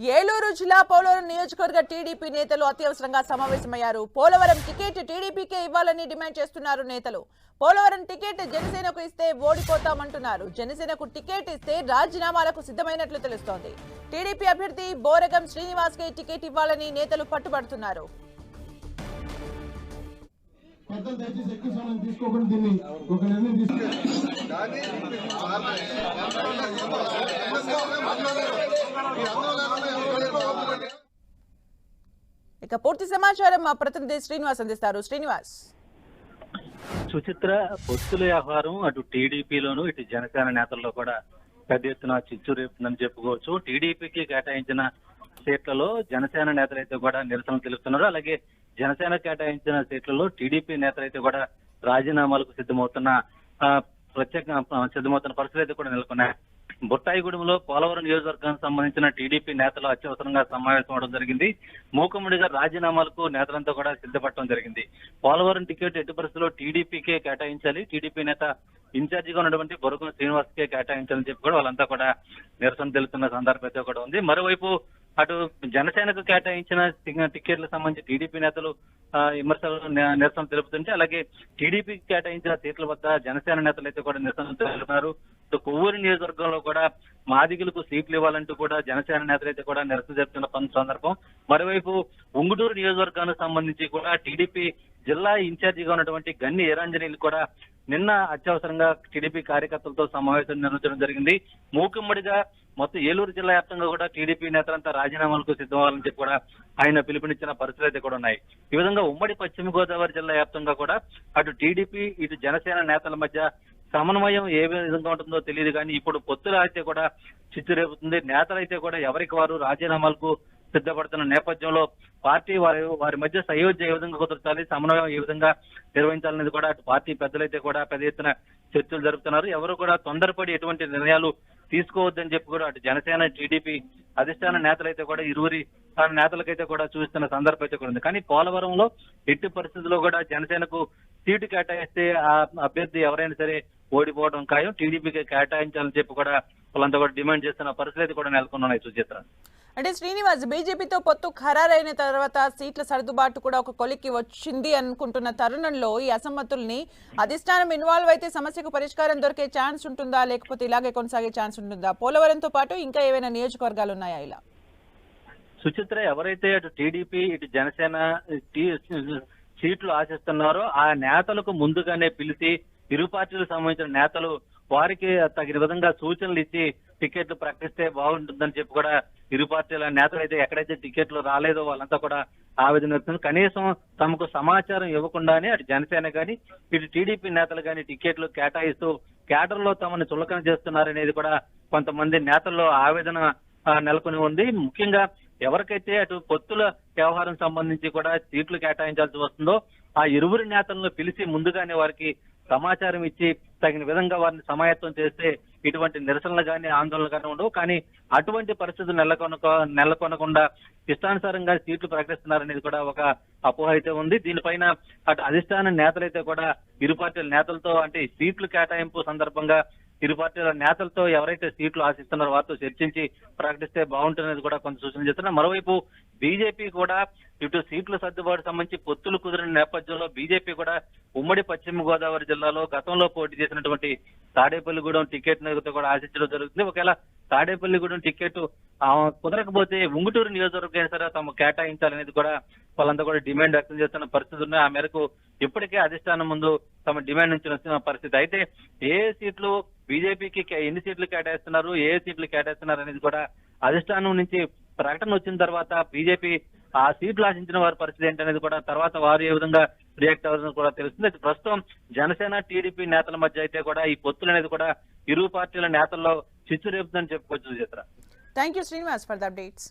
ఏలూరు జిల్లా పోలవరం నియోజకవర్గ టీడీపీ నేతలు అత్యవసరంగా సమావేశమయ్యారు. పోలవరం టికెట్ టీడీపీకే ఇవ్వాలని డిమాండ్ చేస్తున్నారు నేతలు. పోలవరం టికెట్ జనసేనకు ఇస్తే ఓడిపోతామంటున్నారు. జనసేనకు టికెట్ ఇస్తే రాజీనామాలకు సిద్ధమైనట్లు తెలుస్తోంది. టీడీపీ అభ్యర్థి బోరగం శ్రీనివాస్ టికెట్ ఇవ్వాలని నేతలు పట్టుబడుతున్నారు. పెద్దలు దయచేసి ఎక్కువ సమయం తీసుకోకుండా దీన్ని ఒక నిర్ణయం ఇక పూర్తి సమాచారం మా ప్రతినిధి శ్రీనివాస్ అందిస్తారు. శ్రీనివాస్. సుచిత్ర పొత్తుల వ్యవహారం అటు టీడీపీలోను ఇటు జనసేన నేతల్లో కూడా పెద్ద ఎత్తున చిచ్చు రేపుతుందని చెప్పుకోవచ్చు. టీడీపీకి కేటాయించిన సీట్లలో జనసేన నేతలైతే కూడా నిరసన తెలుపుతున్నారు. అలాగే జనసేన కేటాయించిన సీట్లలో టీడీపీ నేతలైతే కూడా రాజీనామాలకు సిద్ధమవుతున్న ప్రత్యేక సిద్ధమవుతున్న పరిస్థితులు అయితే కూడా నెలకొన్నాయి. బుట్టాయిగూడెంలో పోలవరం నియోజకవర్గానికి సంబంధించిన టీడీపీ నేతలు అత్యవసరంగా సమావేశం అవడం జరిగింది. మూకముడిగా రాజీనామాలకు నేతలంతా కూడా సిద్ధపడటం జరిగింది. పోలవరం టికెట్ ఎట్టి పరిస్థితుల్లో టీడీపీకే కేటాయించాలి. టీడీపీ నేత ఇన్ఛార్జిగా ఉన్నటువంటి బొరుగున శ్రీనివాస్ కే కేటాయించాలని చెప్పి కూడా వాళ్ళంతా కూడా నిరసన తెలుపుతున్న సందర్భం అయితే కూడా ఉంది. మరోవైపు అటు జనసేనకు కేటాయించిన టి- టికెట్లకు సంబంధించి టీడీపీ నేతలు విమర్శలు నిరసన తెలుపుతుంటే అలాగే టీడీపీకి కేటాయించిన సీట్ల వద్ద జనసేన నేతలు అయితే కూడా నిరసన తెలుపుతున్నారు. కొవ్వూరు నియోజకవర్గంలో కూడా మాదిగులకు సీట్లు ఇవ్వాలంటూ కూడా జనసేన నేతలు అయితే కూడా నిరసన జరుపుతున్న పని సందర్భం. మరోవైపు ఉంగుటూరు నియోజకవర్గానికి సంబంధించి కూడా టీడీపీ జిల్లా ఇన్ఛార్జిగా ఉన్నటువంటి గన్ని ఏరాంజనేయులు కూడా నిన్న అత్యవసరంగా టీడీపీ కార్యకర్తలతో సమావేశం నిర్వహించడం జరిగింది. మూకుమ్మడిగా మొత్తం ఏలూరు జిల్లా వ్యాప్తంగా కూడా టీడీపీ నేతలంతా రాజీనామాలకు సిద్ధమవ్వాలని చెప్పి కూడా ఆయన పిలుపునిచ్చిన పరిస్థితులు అయితే కూడా ఉన్నాయి. ఈ విధంగా ఉమ్మడి పశ్చిమ గోదావరి జిల్లా వ్యాప్తంగా కూడా అటు టీడీపీ ఇటు జనసేన నేతల మధ్య సమన్వయం ఏ విధంగా ఉంటుందో తెలియదు కానీ ఇప్పుడు పొత్తులు అయితే కూడా చిచ్చు రేపుతుంది నేతలైతే కూడా ఎవరికి వారు రాజీనామాలకు సిద్ధపడుతున్న నేపథ్యంలో పార్టీ వారి వారి మధ్య సయోధ్య ఏ విధంగా కుదర్చాలి సమన్వయం ఏ విధంగా నిర్వహించాలనేది కూడా అటు పార్టీ పెద్దలైతే కూడా పెద్ద ఎత్తున చర్చలు జరుపుతున్నారు. ఎవరు కూడా తొందరపడి ఎటువంటి నిర్ణయాలు తీసుకోవద్దని చెప్పి కూడా అటు జనసేన టీడీపీ అధిష్టాన నేతలైతే కూడా ఇరువురి తన నేతలకైతే కూడా చూస్తున్న సందర్భం అయితే కూడా ఉంది. కానీ పోలవరంలో ఎట్టి పరిస్థితుల్లో కూడా జనసేనకు సీటు కేటాయిస్తే ఆ అభ్యర్థి ఎవరైనా సరే ఓడిపోవడం ఖాయం. టీడీపీకి కేటాయించాలని చెప్పి కూడా వాళ్ళంతా కూడా డిమాండ్ చేస్తున్న పరిస్థితి అయితే కూడా నెలకొన్నాయి సుచిత్ర అంటే శ్రీనివాస్ బీజేపీతో పొత్తు ఖరారైన తర్వాత సీట్ల సర్దుబాటు కూడా ఒక కొలిక్కి వచ్చింది అనుకుంటున్న తరుణంలో ఈ అసమ్మతుల్ని అధిష్టానం ఇన్వాల్వ్ అయితే సమస్యకు పరిష్కారం దొరికే ఛాన్స్ ఉంటుందా? లేకపోతే ఇలాగే కొనసాగే ఛాన్స్ ఉంటుందా? పోలవరంతో పాటు ఇంకా ఏవైనా నియోజకవర్గాలు ఉన్నాయా ఇలా? సుచిత్ర ఎవరైతే అటు టీడీపీ ఇటు జనసేన సీట్లు ఆశిస్తున్నారో ఆ నేతలకు ముందుగానే పిలిచి ఇరు పార్టీలకు సంబంధించిన నేతలు వారికి తగిన విధంగా సూచనలు ఇచ్చి టికెట్లు ప్రకటిస్తే బాగుంటుందని చెప్పి కూడా ఇరు పార్టీల నేతలు అయితే ఎక్కడైతే టికెట్లు రాలేదో వాళ్ళంతా కూడా ఆవేదన వ్యక్తం కనీసం తమకు సమాచారం ఇవ్వకుండానే అటు జనసేన కానీ ఇటు టీడీపీ నేతలు కానీ టికెట్లు కేటాయిస్తూ కేటర్లో తమను చులకన చేస్తున్నారనేది కూడా కొంతమంది నేతల్లో ఆవేదన నెలకొని ఉంది. ముఖ్యంగా ఎవరికైతే అటు పొత్తుల వ్యవహారం సంబంధించి కూడా సీట్లు కేటాయించాల్సి వస్తుందో ఆ ఇరువురి నేతలను పిలిచి ముందుగానే వారికి సమాచారం ఇచ్చి తగిన విధంగా వారిని సమాయత్తం చేస్తే ఇటువంటి నిరసనలు కానీ ఆందోళనలు కానీ ఉండవు. కానీ అటువంటి పరిస్థితులు నెలకొనక నెలకొనకుండా ఇష్టానుసారంగా సీట్లు ప్రకటిస్తున్నారనేది కూడా ఒక అపోహ అయితే ఉంది. దీనిపైన అటు అధిష్టాన నేతలైతే కూడా ఇరు పార్టీల నేతలతో అంటే సీట్లు కేటాయింపు సందర్భంగా ఇరు పార్టీల నేతలతో ఎవరైతే సీట్లు ఆశిస్తున్నారో వారితో చర్చించి ప్రకటిస్తే బాగుంటుందనేది కూడా కొంత సూచన చేస్తున్నారు మరోవైపు బీజేపీ కూడా ఇటు సీట్ల సర్దుబాటు సంబంధించి పొత్తులు కుదిరిన నేపథ్యంలో బీజేపీ కూడా ఉమ్మడి పశ్చిమ గోదావరి జిల్లాలో గతంలో పోటీ చేసినటువంటి తాడేపల్లిగూడెం టికెట్ కూడా ఆశించడం జరుగుతుంది. ఒకవేళ తాడేపల్లిగూడెం టికెట్ కుదరకపోతే ఉంగుటూరు నియోజకవర్గం సరే తమ కేటాయించాలనేది కూడా వాళ్ళంతా కూడా డిమాండ్ వ్యక్తం చేస్తున్న పరిస్థితి ఉన్నాయి. ఆ మేరకు ఇప్పటికే అధిష్టానం ముందు తమ డిమాండ్ నుంచి వచ్చిన పరిస్థితి. అయితే ఏ సీట్లు బీజేపీకి ఎన్ని సీట్లు కేటాయిస్తున్నారు ఏ సీట్లు కేటాయిస్తున్నారు అనేది కూడా అధిష్టానం నుంచి ప్రకటన వచ్చిన తర్వాత బీజేపీ ఆ సీట్లు ఆశించిన వారి పరిస్థితి ఏంటనేది కూడా తర్వాత వారు ఏ విధంగా రియాక్ట్ అవ్వాలని కూడా తెలుస్తుంది. అయితే ప్రస్తుతం జనసేన టీడీపీ నేతల మధ్య అయితే కూడా ఈ పొత్తులు అనేది కూడా ఇరు పార్టీల నేతల్లో చిచ్చు రేపుతుందని చెప్పుకోవచ్చు Chitra thank you Srinivas for the updates